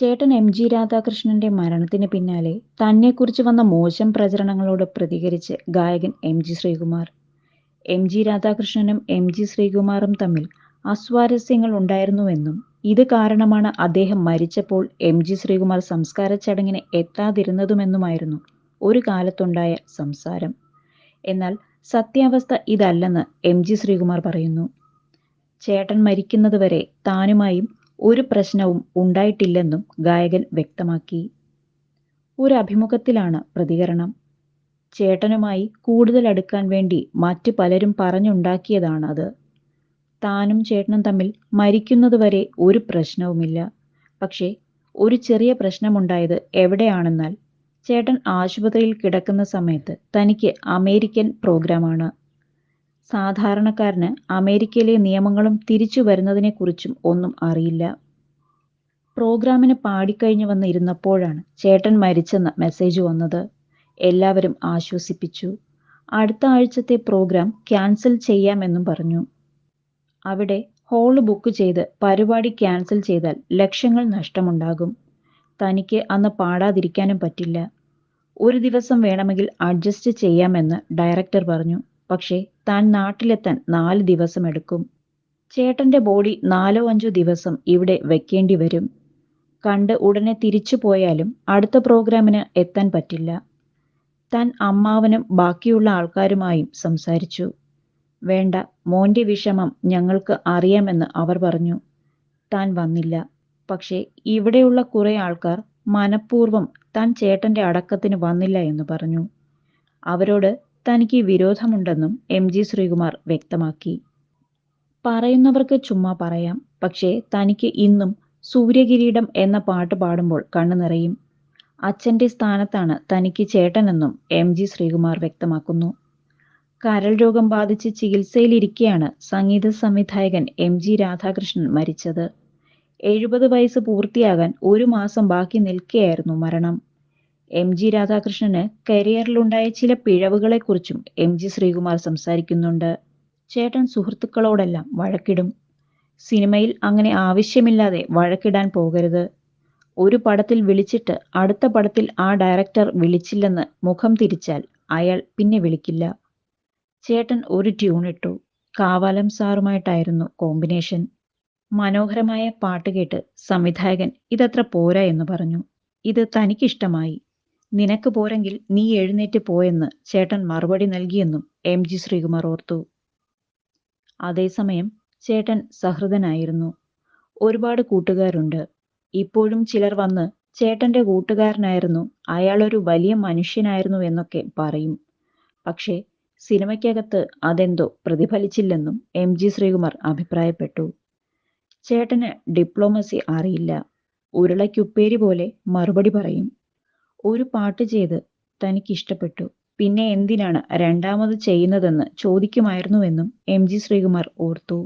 ചേട്ടൻ M G രാധാകൃഷ്ണന്റെ മരണത്തിന് പിന്നാലെ തന്നെക്കുറിച്ച് വന്ന മോശം പ്രചരണങ്ങളോട് പ്രതികരിച്ച് ഗായകൻ M G Sreekumar. M G രാധാകൃഷ്ണനും M G ശ്രീകുമാറും തമ്മിൽ അസ്വാരസ്യങ്ങൾ ഉണ്ടായിരുന്നുവെന്നും ഇത് കാരണമാണ് അദ്ദേഹം മരിച്ചപ്പോൾ എം ജി ശ്രീകുമാർ സംസ്കാര ചടങ്ങിന് എത്താതിരുന്നതുമെന്നുമായിരുന്നു ഒരു കാലത്തുണ്ടായ സംസാരം. എന്നാൽ സത്യാവസ്ഥ ഇതല്ലെന്ന് എം ജി ശ്രീകുമാർ പറയുന്നു. ചേട്ടൻ മരിക്കുന്നതുവരെ താനുമായും ഒരു പ്രശ്നവും ഉണ്ടായിട്ടില്ലെന്നും ഗായകൻ വ്യക്തമാക്കി. ഒരു അഭിമുഖത്തിലാണ് പ്രതികരണം. ചേട്ടനുമായി കൂടുതൽ അടുക്കാൻ വേണ്ടി മറ്റു പലരും പറഞ്ഞുണ്ടാക്കിയതാണത് താനും ചേട്ടനും തമ്മിൽ മരിക്കുന്നതുവരെ ഒരു പ്രശ്നവുമില്ല. പക്ഷേ ഒരു ചെറിയ പ്രശ്നമുണ്ടായത് എവിടെയാണെന്നാൽ ചേട്ടൻ ആശുപത്രിയിൽ കിടക്കുന്ന സമയത്ത് തനിക്ക് അമേരിക്കൻ പ്രോഗ്രാമാണ്. സാധാരണക്കാരന് അമേരിക്കയിലെ നിയമങ്ങളും തിരിച്ചു വരുന്നതിനെക്കുറിച്ചും ഒന്നും അറിയില്ല. പ്രോഗ്രാമിന് പാടിക്കഴിഞ്ഞു വന്ന് ഇരുന്നപ്പോഴാണ് ചേട്ടൻ മരിച്ചെന്ന മെസ്സേജ് വന്നത്. എല്ലാവരും ആശ്വസിപ്പിച്ചു. അടുത്ത ആഴ്ചത്തെ പ്രോഗ്രാം ക്യാൻസൽ ചെയ്യാമെന്നും പറഞ്ഞു. അവിടെ ഹോൾ ബുക്ക് ചെയ്ത് പരിപാടി ക്യാൻസൽ ചെയ്താൽ ലക്ഷങ്ങൾ നഷ്ടമുണ്ടാകും. തനിക്ക് അന്ന് പാടാതിരിക്കാനും പറ്റില്ല. ഒരു ദിവസം വേണമെങ്കിൽ അഡ്ജസ്റ്റ് ചെയ്യാമെന്ന് ഡയറക്ടർ പറഞ്ഞു. പക്ഷേ താൻ നാട്ടിലെത്താൻ നാല് ദിവസം എടുക്കും. ചേട്ടന്റെ ബോഡി നാലോ അഞ്ചോ ദിവസം ഇവിടെ വെക്കേണ്ടി വരും. കണ്ട് ഉടനെ തിരിച്ചു പോയാലും അടുത്ത പ്രോഗ്രാമിന് എത്താൻ പറ്റില്ല. താൻ അമ്മാവനും ബാക്കിയുള്ള ആൾക്കാരുമായും സംസാരിച്ചു. വേണ്ട മോന്റെ വിഷമം ഞങ്ങൾക്ക് അറിയാമെന്ന് അവർ പറഞ്ഞു. താൻ വന്നില്ല. പക്ഷേ ഇവിടെയുള്ള കുറെ ആൾക്കാർ മനഃപൂർവം താൻ ചേട്ടന്റെ അടക്കത്തിന് വന്നില്ല എന്ന് പറഞ്ഞു. അവരോട് തനിക്ക് വിരോധമുണ്ടെന്നും എം ജി ശ്രീകുമാർ വ്യക്തമാക്കി. പറയുന്നവർക്ക് ചുമ്മാ പറയാം പക്ഷേ തനിക്ക് ഇന്നും സൂര്യകിരീടം എന്ന പാട്ട് പാടുമ്പോൾ കണ്ണു നിറയും. അച്ഛന്റെ സ്ഥാനത്താണ് തനിക്ക് ചേട്ടനെന്നും എം ജി ശ്രീകുമാർ വ്യക്തമാക്കുന്നു. കരൾ രോഗം ബാധിച്ച് ചികിത്സയിലിരിക്കെയാണ് സംഗീത സംവിധായകൻ എം ജി രാധാകൃഷ്ണൻ മരിച്ചത്. എഴുപത് വയസ്സ് പൂർത്തിയാകാൻ ഒരു മാസം ബാക്കി നിൽക്കെയായിരുന്നു മരണം. എം ജി രാധാകൃഷ്ണന് കരിയറിലുണ്ടായ ചില പിഴവുകളെക്കുറിച്ചും എം ജി ശ്രീകുമാർ സംസാരിക്കുന്നുണ്ട്. ചേട്ടൻ സുഹൃത്തുക്കളോടെല്ലാം വഴക്കിടും. സിനിമയിൽ അങ്ങനെ ആവശ്യമില്ലാതെ വഴക്കിടാൻ പോകരുത്. ഒരു പടത്തിൽ വിളിച്ചിട്ട് അടുത്ത പടത്തിൽ ആ ഡയറക്ടർ വിളിച്ചില്ലെന്ന് മുഖം തിരിച്ചാൽ അയാൾ പിന്നെ വിളിക്കില്ല. ചേട്ടൻ ഒരു ട്യൂൺ ഇട്ടു. കാവാലം സാറുമായിട്ടായിരുന്നു കോമ്പിനേഷൻ. മനോഹരമായ പാട്ട് കേട്ട് സംവിധായകൻ ഇതത്ര പോരാ എന്ന് പറഞ്ഞു. ഇത് തനിക്കിഷ്ടമായി. നിനക്ക് പോരെങ്കിൽ നീ എഴുന്നേറ്റ് പോയെന്ന് ചേട്ടൻ മറുപടി നൽകിയെന്നും എം ജി ശ്രീകുമാർ ഓർത്തു. അതേസമയം ചേട്ടൻ സഹൃദനായിരുന്നു. ഒരുപാട് കൂട്ടുകാരുണ്ട്. ഇപ്പോഴും ചിലർ വന്ന് ചേട്ടന്റെ കൂട്ടുകാരനായിരുന്നു അയാളൊരു വലിയ മനുഷ്യനായിരുന്നു എന്നൊക്കെ പറയും. പക്ഷേ സിനിമയ്ക്കകത്ത് അതെന്തോ പ്രതിഫലിച്ചില്ലെന്നും എം ജി ശ്രീകുമാർ അഭിപ്രായപ്പെട്ടു. ചേട്ടന് ഡിപ്ലോമസി അറിയില്ല. ഉരുളയ്ക്കുപ്പേരി പോലെ മറുപടി പറയും. ഒരു പാട്ട് ചെയ്ത് തനിക്കിഷ്ടപ്പെട്ടു. പിന്നെ എന്തിനാണ് രണ്ടാമത് ചെയ്യുന്നതെന്ന് ചോദിക്കുമായിരുന്നുവെന്നും എം ജി ശ്രീകുമാർ ഓർത്തു.